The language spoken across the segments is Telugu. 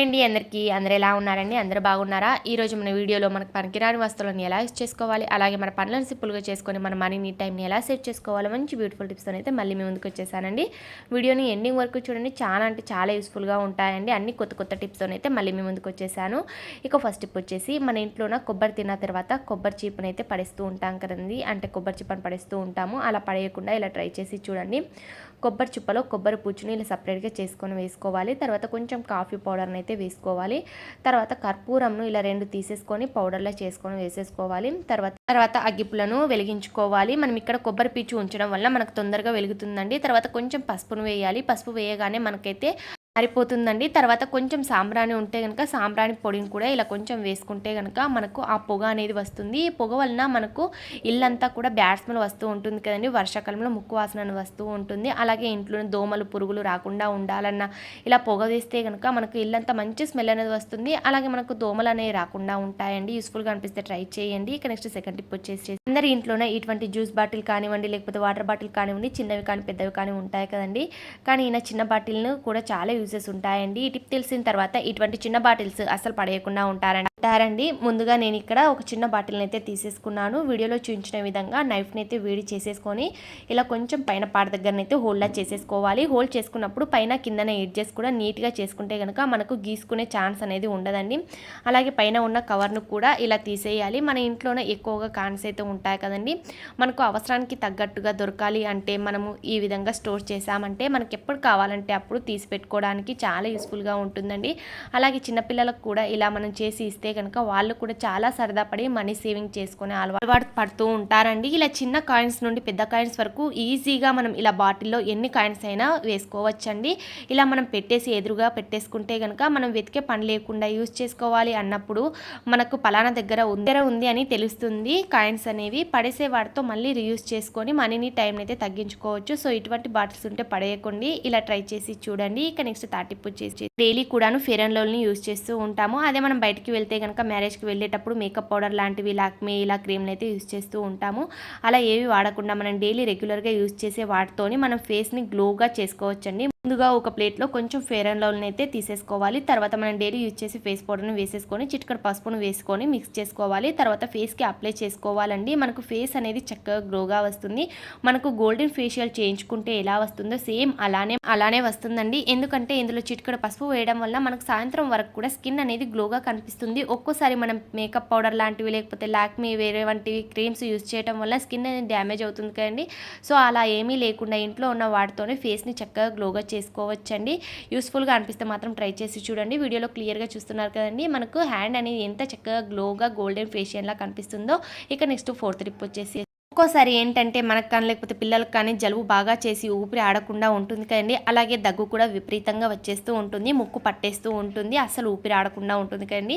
అండి అందరికీ. అందరు ఎలా ఉన్నారండి? అందరూ బాగున్నారా? ఈరోజు మన వీడియోలో మనకు పనికిరాని వస్తువులను ఎలా యూస్ చేసుకోవాలి? అలాగే మన పనులను సింపుల్గా చేసుకొని మన మనీని టైంని ఎలా సేవ్ చేసుకోవాలో మంచి బ్యూటిఫుల్ టిప్స్తో అయితే మళ్ళీ మీ ముందుకు వచ్చేసానండి. వీడియోని ఎండింగ్ వరకు చూడండి. చాలా అంటే చాలా యూస్ఫుల్గా ఉంటాయండి. అన్ని కొత్త కొత్త టిప్స్తో అయితే మళ్ళీ మీ ముందుకు వచ్చేసాను. ఇక ఫస్ట్ టిప్ వచ్చేసి మన ఇంట్లోన కొబ్బరి తిన్న తర్వాత కొబ్బరి చీపుని అయితే పడేస్తూ ఉంటాం కదండి. అంటే కొబ్బరి చీపని పడేస్తూ ఉంటాము. అలా పడేయకుండా ఇలా ట్రై చేసి చూడండి. కొబ్బరి చుప్పలో కొబ్బరి పుచ్చుని ఇలా సపరేట్గా చేసుకొని వేసుకోవాలి. తర్వాత కొంచెం కాఫీ పౌడర్ని అయితే వేసుకోవాలి. తర్వాత కర్పూరంను ఇలా రెండు తీసేసుకొని పౌడర్లో చేసుకొని వేసేసుకోవాలి. తర్వాత తర్వాత అగ్గిపులను వెలిగించుకోవాలి. మనం ఇక్కడ కొబ్బరి పీచు ఉంచడం వల్ల మనకు తొందరగా వెలుగుతుందండి. తర్వాత కొంచెం పసుపును వేయాలి. పసుపు వేయగానే మనకైతే అరిపోతుందండి తర్వాత కొంచెం సాంబ్రాణి ఉంటే కనుక సాంబ్రాణి పొడిని కూడా ఇలా కొంచెం వేసుకుంటే కనుక మనకు ఆ పొగ అనేది వస్తుంది. ఈ పొగ వలన మనకు ఇల్లంతా కూడా బ్యాట్స్మెన్ వస్తూ ఉంటుంది కదండి. వర్షాకాలంలో ముక్కు వాసన వస్తూ ఉంటుంది. అలాగే ఇంట్లో దోమలు పురుగులు రాకుండా ఉండాలన్న ఇలా పొగ వేస్తే కనుక మనకు ఇల్లంతా మంచి స్మెల్ అనేది వస్తుంది. అలాగే మనకు దోమలు అనేవి రాకుండా ఉంటాయండి. యూస్ఫుల్గా అనిపిస్తే ట్రై చేయండి. ఇక నెక్స్ట్ సెకండ్ టిప్ వచ్చేసి అందరి ఇంట్లోనే ఇటువంటి జ్యూస్ బాటిల్ కానివ్వండి లేకపోతే వాటర్ బాటిల్ కానివ్వండి చిన్నవి కానీ పెద్దవి కానీ ఉంటాయి కదండి. కానీ ఈయన చిన్న బాటిల్ను కూడా చాలా యూజ్ యూజెస్ ఉంటాయండి. ఈ టిప్ తెలిసిన తర్వాత ఇటువంటి చిన్న బాటిల్స్ అసలు పడేయకుండా ఉంటారండి ఉంటారండి ముందుగా నేను ఇక్కడ ఒక చిన్న బాటిల్ని అయితే తీసేసుకున్నాను. వీడియోలో చూపించిన విధంగా నైఫ్ని అయితే వేడి చేసేసుకొని ఇలా కొంచెం పైన పాట దగ్గరనైతే హోల్డ్లా చేసేసుకోవాలి. హోల్డ్ చేసుకున్నప్పుడు పైన కిందన ఎడ్జెస్ కూడా నీట్గా చేసుకుంటే కనుక మనకు గీసుకునే ఛాన్స్ అనేది ఉండదండి. అలాగే పైన ఉన్న కవర్ను కూడా ఇలా తీసేయాలి. మన ఇంట్లోనే ఎక్కువగా కాన్స్ అయితే ఉంటాయి కదండి. మనకు అవసరానికి తగ్గట్టుగా దొరకాలి అంటే మనము ఈ విధంగా స్టోర్ చేసామంటే మనకి ఎప్పుడు కావాలంటే అప్పుడు తీసి పెట్టుకోవడానికి చాలా యూస్ఫుల్గా ఉంటుందండి. అలాగే చిన్నపిల్లలకు కూడా ఇలా మనం చేసి ఇస్తే కనుక వాళ్ళు కూడా చాలా సరదా పడి మనీ సేవింగ్ చేసుకునే అలవాటు పడుతూ ఉంటారండి. ఇలా చిన్న కాయిన్స్ నుండి పెద్ద కాయిన్స్ వరకు ఈజీగా మనం ఇలా బాటిల్లో ఎన్ని కాయిన్స్ అయినా వేసుకోవచ్చండి. ఇలా మనం పెట్టేసి ఎదురుగా పెట్టేసుకుంటే కనుక మనం వెతికే పని లేకుండా యూజ్ చేసుకోవాలి అన్నప్పుడు మనకు పలానా దగ్గర ఉందర ఉంది అని తెలుస్తుంది. కాయిన్స్ అనేవి పడేసే వాటితో మళ్ళీ రియూజ్ చేసుకొని మనీని టైం అయితే తగ్గించుకోవచ్చు. సో ఇటువంటి బాటిల్స్ ఉంటే పడేయకండి. ఇలా ట్రై చేసి చూడండి. ఇక నెక్స్ట్ తాటిప్పు చేసి డైలీ కూడాను ఫేర్ అండ్ యూజ్ చేస్తూ ఉంటాము. అదే మనం బయటికి వెళ్తే కనుక మ్యారేజ్కి వెళ్ళేటప్పుడు మేకప్ పౌడర్ లాంటివి లాక్మే ఇలా క్రీమ్లు అయితే యూస్ చేస్తూ ఉంటాము. అలా ఏవి వాడకుండా మనం డైలీ రెగ్యులర్గా యూజ్ చేసే వాటితోని మనం ఫేస్ని గ్లోగా చేసుకోవచ్చండి. ముందుగా ఒక ప్లేట్లో కొంచెం ఫేర్ అండ్ లవ్లీని అయితే తీసేసుకోవాలి. తర్వాత మనం డైలీ యూజ్ చేసి ఫేస్ పౌడర్ని వేసేసుకొని చిటికడ పసుపును వేసుకొని మిక్స్ చేసుకోవాలి. తర్వాత ఫేస్కి అప్లై చేసుకోవాలండి. మనకు ఫేస్ అనేది చక్కగా గ్లోగా వస్తుంది. మనకు గోల్డెన్ ఫేషియల్ చేయించుకుంటే ఎలా వస్తుందో సేమ్ అలానే అలానే వస్తుందండి. ఎందుకంటే ఇందులో చిటికడ పసుపు వేయడం వల్ల మనకు సాయంత్రం వరకు కూడా స్కిన్ అనేది గ్లోగా కనిపిస్తుంది. ఒక్కోసారి మనం మేకప్ పౌడర్ లాంటివి లేకపోతే లాక్మీ వేరే వంటివి క్రీమ్స్ యూజ్ చేయడం వల్ల స్కిన్ అనేది డ్యామేజ్ అవుతుంది కదండి. సో అలా ఏమీ లేకుండా ఇంట్లో ఉన్న వాటితోనే ఫేస్ని చక్కగా గ్లోగా చేసుకోవచ్చండి. యూస్ఫుల్గా అనిపిస్తే మాత్రం ట్రై చేసి చూడండి. వీడియోలో క్లియర్గా చూస్తున్నారు కదండి. మనకు హ్యాండ్ అనేది ఎంత చక్కగా గ్లోగా గోల్డెన్ ఫేషియన్లా కనిపిస్తుందో ఇక నెక్స్ట్ ఫోర్త్ ట్రిప్ వచ్చేసి ఒక్కోసారి ఏంటంటే మనకు కానీ లేకపోతే పిల్లలకు కానీ జలుబు బాగా చేసి ఊపిరి ఆడకుండా ఉంటుంది కదండి. అలాగే దగ్గు కూడా విపరీతంగా వచ్చేస్తూ ఉంటుంది ముక్కు పట్టేస్తూ ఉంటుంది అసలు ఊపిరి ఆడకుండా ఉంటుంది కదండి.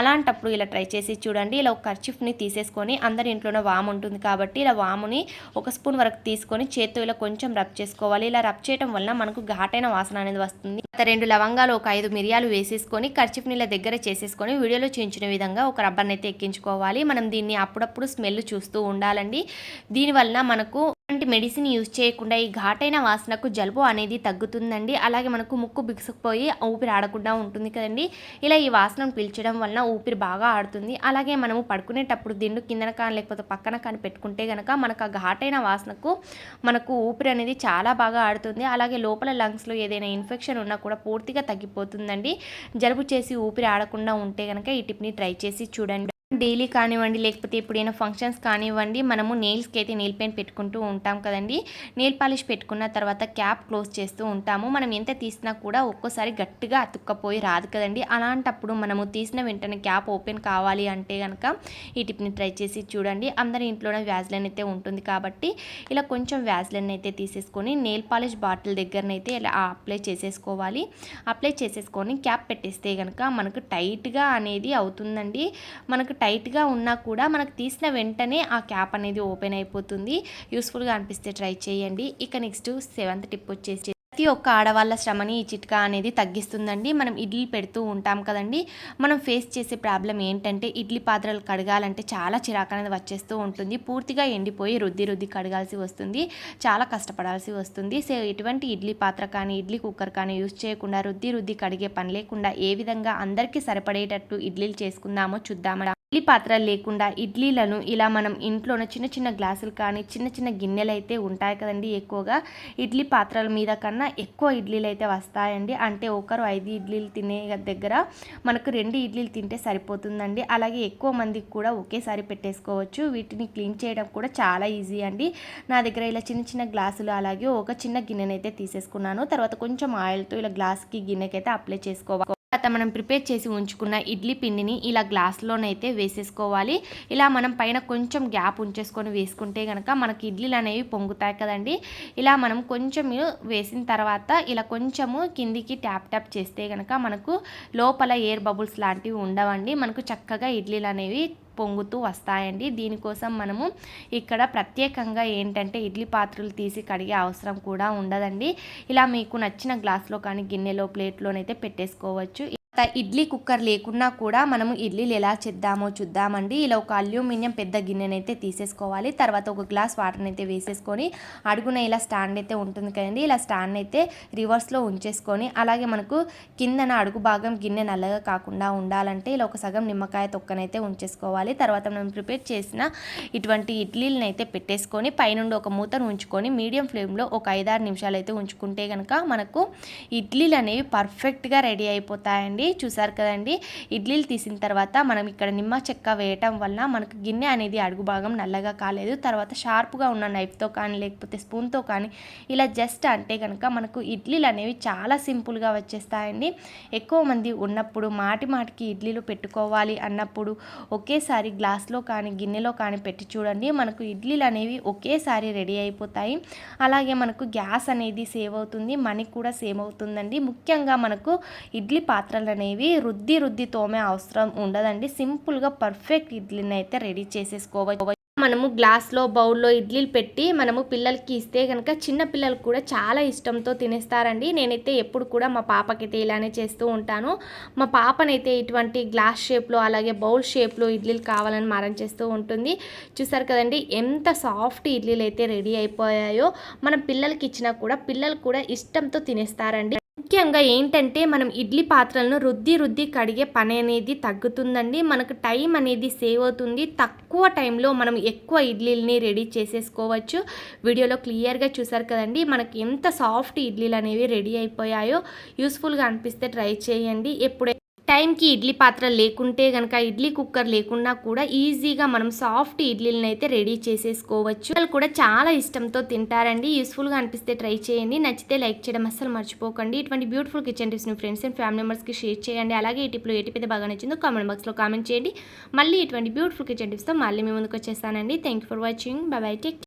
అలాంటప్పుడు ఇలా ట్రై చేసి చూడండి. ఇలా ఒక కర్చిఫ్ని తీసేసుకొని అందరి ఇంట్లోనే వాము ఉంటుంది కాబట్టి ఇలా వాముని ఒక స్పూన్ వరకు తీసుకొని చేత్తో ఇలా కొంచెం రబ్ చేసుకోవాలి. ఇలా రబ్ చేయడం వల్ల మనకు ఘాటైన వాసన అనేది వస్తుంది. రెండు లవంగాలు ఒక ఐదు మిరియాలు వేసేసుకొని కర్చిఫ్ని ఇలా దగ్గర చేసేసుకొని వీడియోలో చేయించిన విధంగా ఒక రబ్బర్ని అయితే ఎక్కించుకోవాలి. మనం దీన్ని అప్పుడప్పుడు స్మెల్ చూస్తూ ఉండాలండి. దీనివల్ల మనకు అలాంటి మెడిసిన్ యూజ్ చేయకుండా ఈ ఘాటైన వాసనకు జలుబు అనేది తగ్గుతుందండి. అలాగే మనకు ముక్కు బిగుసుకుపోయి ఊపిరి ఆడకుండా ఉంటుంది కదండి. ఇలా ఈ వాసనను పీల్చడం వలన ఊపిరి బాగా ఆడుతుంది. అలాగే మనము పడుకునేటప్పుడు దిండు కిందన కానీ లేకపోతే పక్కన కానీ పెట్టుకుంటే కనుక మనకు ఆ ఘాటైన వాసనకు మనకు ఊపిరి అనేది చాలా బాగా ఆడుతుంది. అలాగే లోపల లంగ్స్లో ఏదైనా ఇన్ఫెక్షన్ ఉన్నా కూడా పూర్తిగా తగ్గిపోతుందండి. జలుబు చేసి ఊపిరి ఆడకుండా ఉంటే కనుక ఈ టిప్ని ట్రై చేసి చూడండి. డైలీ కానివ్వండి లేకపోతే ఎప్పుడైనా ఫంక్షన్స్ కానివ్వండి మనము నెయిల్స్కి అయితే నెయిల్ పెయింట్ పెట్టుకుంటూ ఉంటాం కదండి. నెయిల్ పాలిష్ పెట్టుకున్న తర్వాత క్యాప్ క్లోజ్ చేస్తూ ఉంటాము. మనం ఎంత తీసినా కూడా ఒక్కోసారి గట్టిగా అతుక్కపోయి రాదు కదండి. అలాంటప్పుడు మనము తీసిన వెంటనే క్యాప్ ఓపెన్ కావాలి అంటే కనుక ఈ టిప్ని ట్రై చేసి చూడండి. అందరి ఇంట్లోనే వ్యాజ్లైన్ అయితే ఉంటుంది కాబట్టి ఇలా కొంచెం వ్యాజ్లైన్ అయితే తీసేసుకొని నెయిల్ పాలిష్ బాటిల్ దగ్గరనైతే ఇలా అప్లై చేసేసుకోవాలి. అప్లై చేసేసుకొని క్యాప్ పెట్టేస్తే కనుక మనకు టైట్గా అనేది అవుతుందండి. మనకు టైట్గా ఉన్నా కూడా మనకు తీసిన వెంటనే ఆ క్యాప్ అనేది ఓపెన్ అయిపోతుంది. యూస్ఫుల్గా అనిపిస్తే ట్రై చేయండి. ఇక నెక్స్ట్ సెవెంత్ టిప్ వచ్చేసి ప్రతి ఒక్క ఆడవాళ్ళ శ్రమని ఈ చిట్కా అనేది తగ్గిస్తుందండి. మనం ఇడ్లీ పెడుతూ ఉంటాం కదండి. మనం ఫేస్ చేసే ప్రాబ్లం ఏంటంటే ఇడ్లీ పాత్రలు కడగాలంటే చాలా చిరాకు అనేది వచ్చేస్తూ ఉంటుంది. పూర్తిగా ఎండిపోయి రుద్ది రుద్ది కడగాల్సి వస్తుంది. చాలా కష్టపడాల్సి వస్తుంది. సో ఎటువంటి ఇడ్లీ పాత్ర కానీ ఇడ్లీ కుక్కర్ కానీ యూస్ చేయకుండా రుద్ది రుద్ది కడిగే పని లేకుండా ఏ విధంగా అందరికీ సరిపడేటట్టు ఇడ్లీలు చేసుకుందామో చూద్దామా ఇడ్లీ పాత్ర లేకుండా ఇడ్లీలను ఇలా మనం ఇంట్లోనే చిన్న చిన్న గ్లాసులు కానీ చిన్న చిన్న గిన్నెలు అయితే ఉంటాయి కదండి ఎక్కువగా. ఇడ్లీ పాత్రల మీద కన్నా ఎక్కువ ఇడ్లీలు అయితే వస్తాయండి. అంటే ఒకరు ఐదు ఇడ్లీలు తినే దగ్గర మనకు రెండు ఇడ్లీలు తింటే సరిపోతుందండి. అలాగే ఎక్కువ మందికి కూడా ఒకేసారి పెట్టేసుకోవచ్చు. వీటిని క్లీన్ చేయడం కూడా చాలా ఈజీ అండి. నా దగ్గర ఇలా చిన్న చిన్న గ్లాసులు అలాగే ఒక చిన్న గిన్నెనైతే తీసేసుకున్నాను. తర్వాత కొంచెం ఆయిల్తో ఇలా గ్లాస్కి గిన్నెకైతే అప్లై చేసుకోవాలి. తర్వాత మనం ప్రిపేర్ చేసి ఉంచుకున్న ఇడ్లీ పిండిని ఇలా గ్లాస్లోనైతే వేసేసుకోవాలి. ఇలా మనం పైన కొంచెం గ్యాప్ ఉంచేసుకొని వేసుకుంటే కనుక మనకి ఇడ్లీలు అనేవి పొంగుతాయి కదండి. ఇలా మనం కొంచెం వేసిన తర్వాత ఇలా కొంచెము కిందికి ట్యాప్ ట్యాప్ చేస్తే కనుక మనకు లోపల ఎయిర్ బబుల్స్ లాంటివి ఉండవండి. మనకు చక్కగా ఇడ్లీలు అనేవి పొంగుతూ వస్తాయండి. దీనికోసం మనము ఇక్కడ ప్రత్యేకంగా ఏంటంటే ఇడ్లీ పాత్రలు తీసి కడిగే అవసరం కూడా ఉండదండి. ఇలా మీకు నచ్చిన గ్లాస్లో కానీ గిన్నెలో ప్లేట్లోనైతే పెట్టేసుకోవచ్చు. ఇడ్లీ కుక్కర్ లేకున్నా కూడా మనము ఇడ్లీలు ఎలా చేద్దామో చూద్దామండి. ఇలా ఒక అల్యూమినియం పెద్ద గిన్నెనైతే తీసేసుకోవాలి. తర్వాత ఒక గ్లాస్ వాటర్ని అయితే వేసేసుకొని అడుగున ఇలా స్టాండ్ అయితే ఉంటుంది కదండి. ఇలా స్టాండ్ అయితే రివర్స్లో ఉంచేసుకొని అలాగే మనకు కిందన అడుగు భాగం గిన్నె నల్లగా కాకుండా ఉండాలంటే ఇలా ఒక సగం నిమ్మకాయ తొక్కనైతే ఉంచేసుకోవాలి. తర్వాత మనం ప్రిపేర్ చేసిన ఇటువంటి ఇడ్లీలను అయితే పెట్టేసుకొని పైనుండి ఒక మూతను ఉంచుకొని మీడియం ఫ్లేమ్లో ఒక ఐదారు నిమిషాలు అయితే ఉంచుకుంటే కనుక మనకు ఇడ్లీలు అనేవి పర్ఫెక్ట్గా రెడీ అయిపోతాయండి. అండి. చూసారు కదండి. ఇడ్లీలు తీసిన తర్వాత మనం ఇక్కడ నిమ్మ చెక్క వేయటం వల్ల మనకు గిన్నె అనేది అడుగు భాగం నల్లగా కాలేదు. తర్వాత షార్ప్గా ఉన్న నైఫ్తో కానీ లేకపోతే స్పూన్తో కానీ ఇలా జస్ట్ అంటే కనుక మనకు ఇడ్లీలు అనేవి చాలా సింపుల్గా వచ్చేస్తాయండి. ఎక్కువ మంది ఉన్నప్పుడు మాటి మాటికి ఇడ్లీలు పెట్టుకోవాలి అన్నప్పుడు ఒకేసారి గ్లాస్లో కానీ గిన్నెలో కానీ పెట్టి చూడండి. మనకు ఇడ్లీలు అనేవి ఒకేసారి రెడీ అయిపోతాయి. అలాగే మనకు గ్యాస్ అనేది సేవ్ అవుతుంది. మనీ కూడా సేవ్ అవుతుందండి. ముఖ్యంగా మనకు ఇడ్లీ పాత్రలు అనేవి రుద్ది రుద్ది తోమే అవసరం ఉండదండి. సింపుల్గా పర్ఫెక్ట్ ఇడ్లీని అయితే రెడీ చేసేసుకోవచ్చు. మనము గ్లాస్లో బౌల్లో ఇడ్లీలు పెట్టి మనము పిల్లలకి ఇస్తే కనుక చిన్న పిల్లలు కూడా చాలా ఇష్టంతో తినేస్తారండి. నేనైతే ఎప్పుడు కూడా మా పాపకైతే ఇలానే చేస్తూ ఉంటాను. మా పాపనైతే ఇటువంటి గ్లాస్ షేప్లో అలాగే బౌల్ షేప్లో ఇడ్లీలు కావాలని మారం చేస్తూ ఉంటుంది. చూసారు కదండి ఎంత సాఫ్ట్ ఇడ్లీలు అయితే రెడీ అయిపోయాయో. మనం పిల్లలకి ఇచ్చినా కూడా పిల్లలు కూడా ఇష్టంతో తినేస్తారండి. ముఖ్యంగా ఏంటంటే మనం ఇడ్లీ పాత్రలను రుద్ది రుద్ది కడిగే పని అనేది తగ్గుతుందండి. మనకు టైం అనేది సేవ్ అవుతుంది. తక్కువ టైంలో మనం ఎక్కువ ఇడ్లీలని రెడీ చేసేసుకోవచ్చు. వీడియోలో క్లియర్గా చూసారు కదండి. మనకి ఎంత సాఫ్ట్ ఇడ్లీలు అనేవి రెడీ అయిపోయాయో యూస్ఫుల్గా అనిపిస్తే ట్రై చేయండి. ఎప్పుడైతే టైంకి ఇడ్లీ పాత్ర లేకుంటే కనుక ఇడ్లీ కుక్కర్ లేకున్నా కూడా ఈజీగా మనం సాఫ్ట్ ఇడ్లీలను అయితే రెడీ చేసేసుకోవచ్చు. వాళ్ళు కూడా చాలా ఇష్టంతో తింటారండి. యూస్ఫుల్గా అనిపిస్తే ట్రై చేయండి. నచ్చితే లైక్ చేయడం అస్సలు మర్చిపోకండి. ఇటువంటి బ్యూటిఫుల్ కిచెన్ టిప్స్ని ఫ్రెండ్స్ అండ్ ఫ్యామిలీ మెంబర్స్కి షేర్ చేయండి. అలాగే ఈ టిప్లో ఏ టిప్ అయితే బాగా నచ్చిందో కామెంట్ బాక్స్లో కామెంట్ చేయండి. మళ్ళీ ఇటువంటి బ్యూటిఫుల్ కిచెన్ టిప్స్తో మళ్ళీ మీ ముందుకు వచ్చేస్తానండి thank for watching. Bye bye take